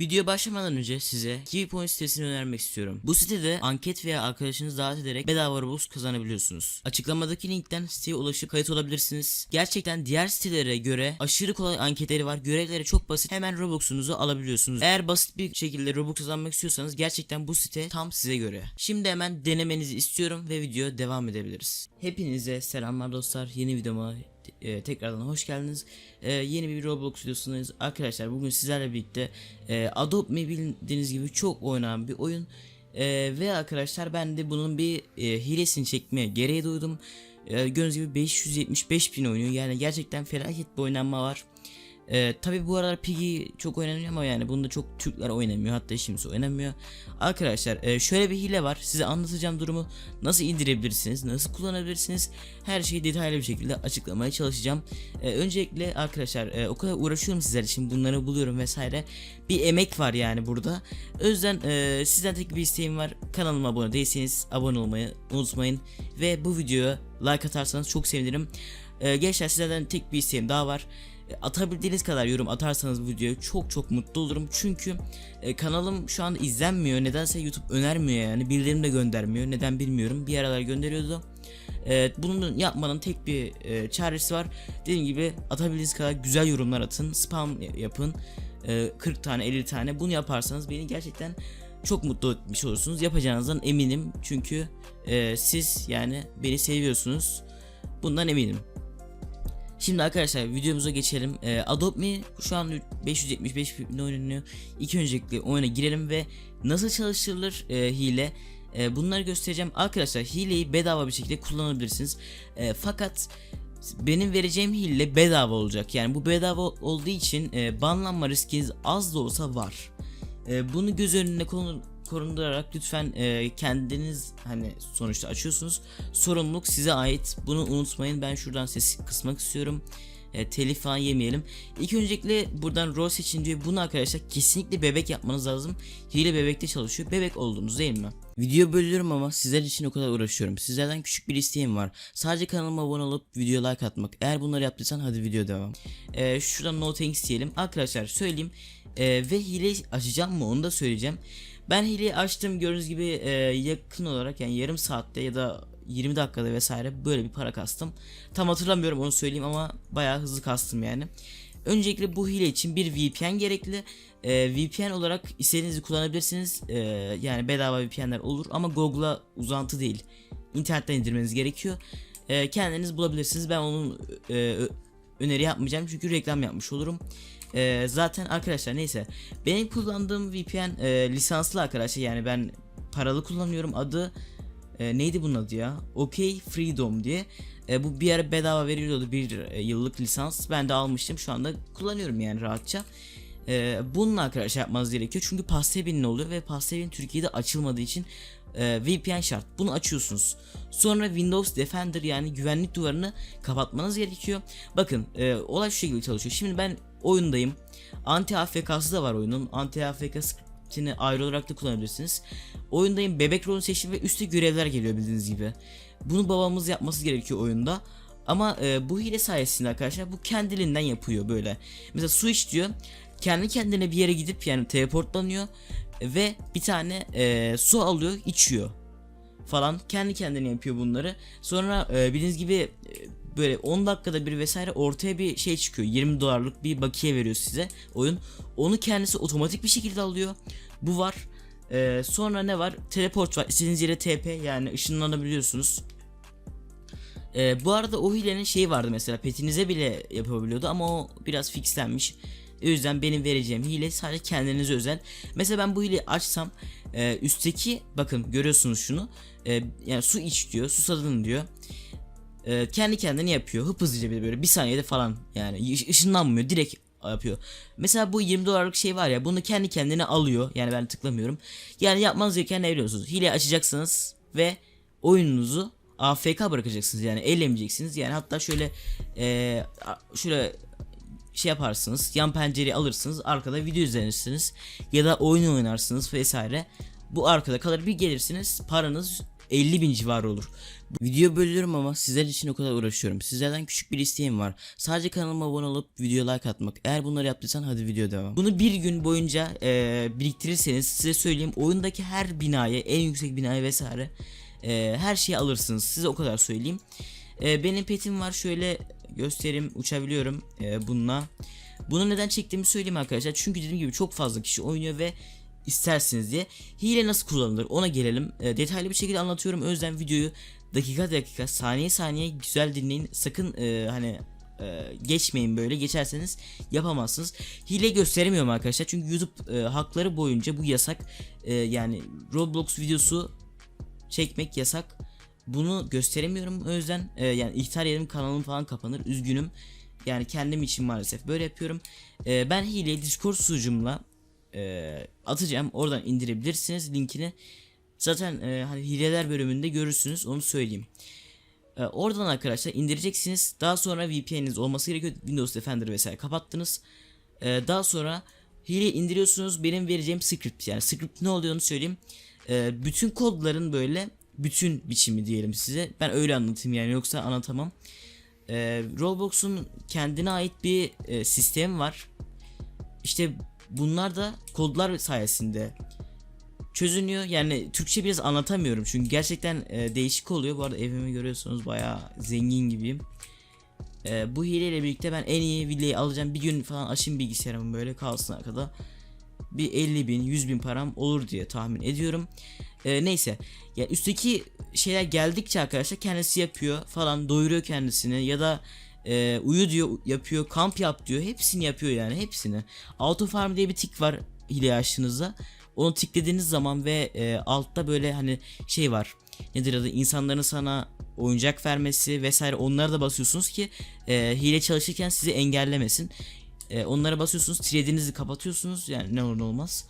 Video başlamadan önce size KiwiPoint sitesini önermek istiyorum. Bu sitede anket veya arkadaşınızı davet ederek bedava Robux kazanabiliyorsunuz. Açıklamadaki linkten siteye ulaşıp kayıt olabilirsiniz. Gerçekten diğer sitelere göre aşırı kolay anketleri var. Görevleri çok basit. Hemen Robux'unuzu alabiliyorsunuz. Eğer basit bir şekilde Robux kazanmak istiyorsanız gerçekten bu site tam size göre. Şimdi hemen denemenizi istiyorum ve video devam edebiliriz. Hepinize selamlar dostlar. Yeni videoma e, tekrardan hoş geldiniz. E, yeni bir Roblox videosundayız. Arkadaşlar bugün sizlerle birlikte e, Adopt Me bildiğiniz gibi çok oynanan bir oyun. E, ve arkadaşlar ben de bunun bir e, hilesini çekmeye gereği duydum. E, gördüğünüz gibi 575 bin oynuyor. Yani gerçekten felaket bir oynanma var. Ee, Tabi bu aralar Piggy çok oynanıyor ama yani bunda çok Türkler oynamıyor hatta kimse oynamıyor. Arkadaşlar e, şöyle bir hile var size anlatacağım durumu nasıl indirebilirsiniz nasıl kullanabilirsiniz her şeyi detaylı bir şekilde açıklamaya çalışacağım. E, öncelikle arkadaşlar e, o kadar uğraşıyorum sizler için bunları buluyorum vesaire bir emek var yani burada. O yüzden e, sizden tek bir isteğim var kanalıma abone değilseniz abone olmayı unutmayın ve bu videoya like atarsanız çok sevinirim. E, gençler sizlerden tek bir isteğim daha var. E, Atabildiğiniz kadar yorum atarsanız bu videoya çok çok mutlu olurum. Çünkü e, kanalım şu an izlenmiyor. Nedense YouTube önermiyor yani. Bildirim de göndermiyor. Neden bilmiyorum. Bir aralar gönderiyordu. E, bunun yapmanın tek bir e, çaresi var. Dediğim gibi atabildiğiniz kadar güzel yorumlar atın. Spam yapın. E, 40 tane 50 tane. Bunu yaparsanız beni gerçekten çok mutlu etmiş olursunuz. Yapacağınızdan eminim. Çünkü e, siz yani beni seviyorsunuz. Bundan eminim. Şimdi arkadaşlar videomuza geçelim. Ee, Adopt Me şu an 575 bin oynanıyor. İlk öncelikle oyuna girelim ve nasıl çalıştırılır e, hile e, bunları göstereceğim. Arkadaşlar hileyi bedava bir şekilde kullanabilirsiniz. E, fakat benim vereceğim hile bedava olacak. Yani bu bedava olduğu için e, banlanma riskiniz az da olsa var. E, bunu göz önüne konu korundurarak lütfen e, kendiniz hani sonuçta açıyorsunuz. Sorumluluk size ait. Bunu unutmayın. Ben şuradan sesi kısmak istiyorum. E, telif falan yemeyelim. İlk öncelikle buradan rol seçin diyor. Bunu arkadaşlar kesinlikle bebek yapmanız lazım. Hile bebekte çalışıyor. Bebek oldunuz değil mi? Video bölüyorum ama sizler için o kadar uğraşıyorum. Sizlerden küçük bir isteğim var. Sadece kanalıma abone olup video like atmak. Eğer bunları yaptıysan hadi video devam. E, şuradan no thanks diyelim. Arkadaşlar söyleyeyim. E, ve hile açacağım mı onu da söyleyeceğim. Ben hileyi açtım gördüğünüz gibi e, yakın olarak yani yarım saatte ya da 20 dakikada vesaire böyle bir para kastım. Tam hatırlamıyorum onu söyleyeyim ama bayağı hızlı kastım yani. Öncelikle bu hile için bir VPN gerekli. E, VPN olarak istediğinizi kullanabilirsiniz. E, yani bedava VPN'ler olur ama Google'a uzantı değil. İnternetten indirmeniz gerekiyor. E, kendiniz bulabilirsiniz. Ben onun e, öneri yapmayacağım çünkü reklam yapmış olurum. Ee, zaten arkadaşlar neyse. Benim kullandığım VPN e, lisanslı arkadaşlar yani ben paralı kullanıyorum. Adı e, neydi bunun adı ya? OK Freedom diye. E, bu bir ara bedava veriliyordu bir e, yıllık lisans. Ben de almıştım şu anda kullanıyorum yani rahatça. E, bununla arkadaşlar yapmanız gerekiyor. Çünkü Pastebin oluyor? Ve Pastebin Türkiye'de açılmadığı için e, VPN şart. Bunu açıyorsunuz. Sonra Windows Defender yani güvenlik duvarını kapatmanız gerekiyor. Bakın e, olay şu şekilde çalışıyor. Şimdi ben oyundayım. Anti AFK'sı da var oyunun. Anti AFK ayrı olarak da kullanabilirsiniz. Oyundayım bebek rolünü seçtim ve üstte görevler geliyor bildiğiniz gibi. Bunu babamız yapması gerekiyor oyunda. Ama e, bu hile sayesinde arkadaşlar bu kendiliğinden yapıyor böyle. Mesela su iç diyor. Kendi kendine bir yere gidip yani teleportlanıyor ve bir tane e, su alıyor içiyor falan kendi kendine yapıyor bunları. Sonra e, bildiğiniz gibi e, böyle 10 dakikada bir vesaire ortaya bir şey çıkıyor. 20 dolarlık bir bakiye veriyor size oyun. Onu kendisi otomatik bir şekilde alıyor. Bu var. Ee, sonra ne var? Teleport var. İstediğiniz yere TP yani ışınlanabiliyorsunuz. Ee, bu arada o hilenin şeyi vardı mesela petinize bile yapabiliyordu ama o biraz fixlenmiş. O yüzden benim vereceğim hile sadece kendinize özel. Mesela ben bu hileyi açsam e, üstteki bakın görüyorsunuz şunu. E, yani su iç diyor, susadın diyor e, kendi kendine yapıyor. Hıp hızlıca bir böyle bir saniyede falan yani ış- ışınlanmıyor direkt yapıyor. Mesela bu 20 dolarlık şey var ya bunu kendi kendine alıyor. Yani ben tıklamıyorum. Yani yapmanız gereken ne biliyorsunuz? Hile açacaksınız ve oyununuzu AFK bırakacaksınız yani ellemeyeceksiniz. Yani hatta şöyle e, şöyle şey yaparsınız yan pencereyi alırsınız arkada video izlenirsiniz ya da oyun oynarsınız vesaire bu arkada kalır bir gelirsiniz paranız 50 bin civarı olur. Video bölüyorum ama sizler için o kadar uğraşıyorum. Sizlerden küçük bir isteğim var. Sadece kanalıma abone olup video like atmak. Eğer bunları yaptıysan hadi video devam. Bunu bir gün boyunca eee, biriktirirseniz size söyleyeyim oyundaki her binayı en yüksek binayı vesaire eee, her şeyi alırsınız. Size o kadar söyleyeyim. Eee, benim petim var şöyle göstereyim uçabiliyorum eee, bununla. Bunu neden çektiğimi söyleyeyim arkadaşlar. Çünkü dediğim gibi çok fazla kişi oynuyor ve istersiniz diye. Hile nasıl kullanılır ona gelelim. E, detaylı bir şekilde anlatıyorum. O yüzden videoyu dakika dakika saniye saniye güzel dinleyin. Sakın e, hani e, geçmeyin böyle. Geçerseniz yapamazsınız. Hile gösteremiyorum arkadaşlar. Çünkü YouTube e, hakları boyunca bu yasak. E, yani Roblox videosu çekmek yasak. Bunu gösteremiyorum. O yüzden e, yani ihtar yerim kanalım falan kapanır. Üzgünüm. Yani kendim için maalesef böyle yapıyorum. E, ben hileyi Discord sunucumla e, atacağım. Oradan indirebilirsiniz linkini. Zaten e, hani hileler bölümünde görürsünüz. Onu söyleyeyim. E, oradan arkadaşlar indireceksiniz. Daha sonra VPN'iniz olması gerekiyor. Windows Defender vesaire kapattınız. E, daha sonra hile indiriyorsunuz. Benim vereceğim script yani script ne olduğunu söyleyeyim. E, bütün kodların böyle bütün biçimi diyelim size. Ben öyle anlatayım yani yoksa anlatamam. E, Roblox'un kendine ait bir e, sistemi var. İşte bunlar da kodlar sayesinde çözünüyor. Yani Türkçe biraz anlatamıyorum çünkü gerçekten e, değişik oluyor. Bu arada evimi görüyorsunuz bayağı zengin gibiyim. E, bu hileyle birlikte ben en iyi villayı alacağım. Bir gün falan açayım bilgisayarımı böyle kalsın arkada. Bir 50 bin 100 bin param olur diye tahmin ediyorum. E, neyse. Ya üstteki şeyler geldikçe arkadaşlar kendisi yapıyor falan doyuruyor kendisini ya da e, uyu diyor yapıyor kamp yap diyor hepsini yapıyor yani hepsini. Auto farm diye bir tik var hile açtığınızda. Onu tıkladığınız zaman ve e, altta böyle hani şey var. Nedir adı? İnsanların sana oyuncak vermesi vesaire onlara da basıyorsunuz ki e, hile çalışırken sizi engellemesin. E, onlara basıyorsunuz, threadinizi kapatıyorsunuz yani ne olur ne olmaz.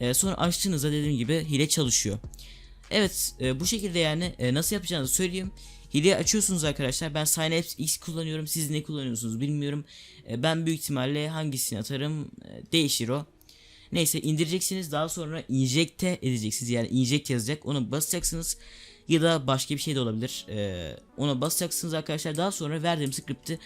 E, sonra açtığınızda dediğim gibi hile çalışıyor. Evet e, bu şekilde yani e, nasıl yapacağınızı söyleyeyim. Hileyi açıyorsunuz arkadaşlar. Ben Synapse X kullanıyorum. Siz ne kullanıyorsunuz bilmiyorum. E, ben büyük ihtimalle hangisini atarım e, değişir o. Neyse indireceksiniz daha sonra injekte edeceksiniz yani inject yazacak onu basacaksınız ya da başka bir şey de olabilir ee, ona basacaksınız arkadaşlar daha sonra verdiğim script'i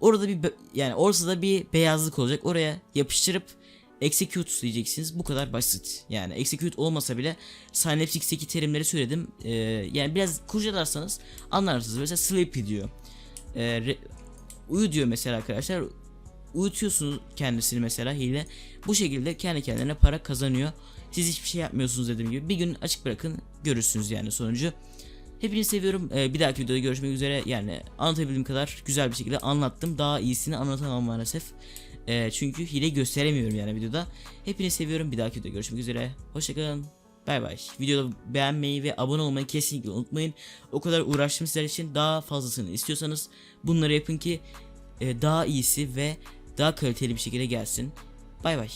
orada bir yani ortada bir beyazlık olacak oraya yapıştırıp execute diyeceksiniz bu kadar basit yani execute olmasa bile Synapse X'teki terimleri söyledim Ee, yani biraz kurcalarsanız anlarsınız mesela sleepy diyor Ee, re- uyu diyor mesela arkadaşlar uyutuyorsunuz kendisini mesela hile. Bu şekilde kendi kendine para kazanıyor. Siz hiçbir şey yapmıyorsunuz dediğim gibi. Bir gün açık bırakın görürsünüz yani sonucu. Hepinizi seviyorum. Ee, bir dahaki videoda görüşmek üzere. Yani anlatabildiğim kadar güzel bir şekilde anlattım. Daha iyisini anlatamam maalesef. Ee, çünkü hile gösteremiyorum yani videoda. Hepinizi seviyorum. Bir dahaki videoda görüşmek üzere. Hoşçakalın. Bay bay. Videoda beğenmeyi ve abone olmayı kesinlikle unutmayın. O kadar uğraştım sizler için. Daha fazlasını istiyorsanız bunları yapın ki e, daha iyisi ve daha kaliteli bir şekilde gelsin. Bay bay.